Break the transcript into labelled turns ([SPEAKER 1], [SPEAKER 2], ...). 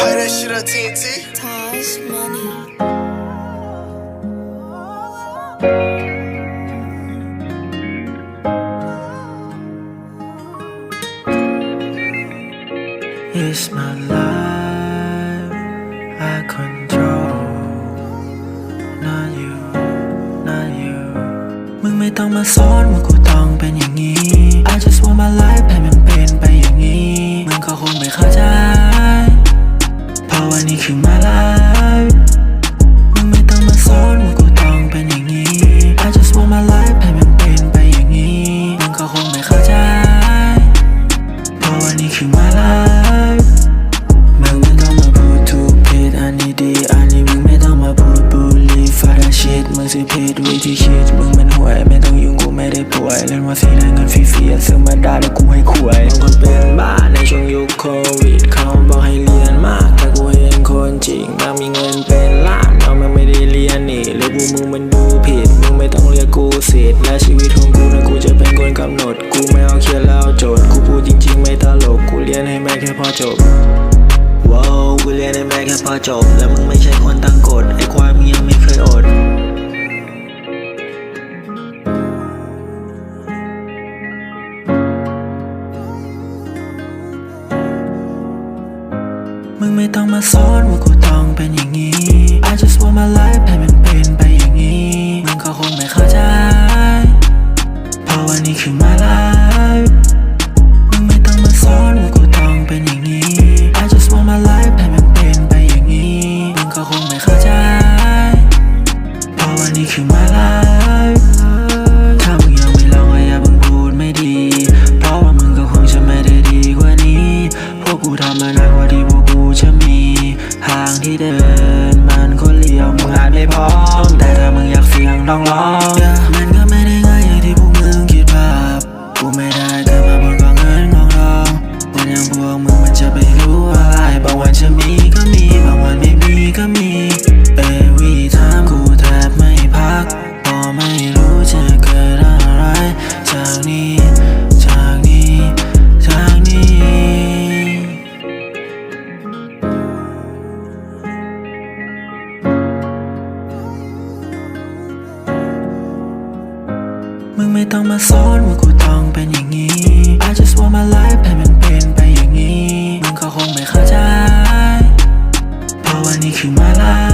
[SPEAKER 1] Play that shit on TNT.
[SPEAKER 2] Tosh money.
[SPEAKER 3] It's my life I control not you not you มึงไม่ต้องมาสอนว่ากูต้อง ฟาดชิดมึงสิผิดวิธีคิดมึงมันห่วยไม่ต้องยุ่งกูไม่ได้ป่วยเล่นว่าสีได้เงินฟรีๆซื้อมาได้แล้วกูให้ขวยบางคนเป็นบ้าในช่วงยุคโควิดเขาบอกให้เรียนมากแต่กูเห็นคนจริงบางมีเงินเป็นล้านเอามันไม่ได้เรียนนี่หรือพวกมึงมันดูผิดมึงไม่ต้องเรียกกูสิทธิ์และชีวิตของกูนะกูจะเป็นคนกำหนด กูไม่เอาเขียนแล้วโจทย์กูพูดจริง ๆ ไม่ตลกกูเรียนให้แม่แค่พอจบว้าวกูเรียนในแม่แค่พอจบแล้วมึงไม่ใช่คน มึงไม่ต้องมาสอนว่ากูต้องเป็นอย่างนี้ I just want my life ให้มันเป็นไปอย่างนี้ มึงก็คงไม่เข้าใจ เพราะว่านี่คือ my life มึงไม่ต้องมาสอนว่ากูต้องเป็นอย่างนี้ I just want my life ให้มันเป็นไปอย่างนี้ มึงก็คงไม่เข้าใจ เพราะว่านี่คือ my life ถ้ามึงยังไม่ลองก็อย่าเพิ่งพูดไม่ดี เพราะว่ามึงก็คงจะไม่ได้ดีกว่านี้ พวกกูทำมานานกว่าที่พวก จะมีทางที่เดิน มันคนเลี้ยวมึงอาจไม่พร้อม แต่ถ้ามึงอยากเสี่ยงต้องลอง มึงไม่ต้องมาซ้อนว่ากูต้องเป็นอย่างนี้ I just want my life ให้มันเป็นไปอย่างนี้ มึงก็คงไม่เข้าใจ เพราะวันนี้คือ my life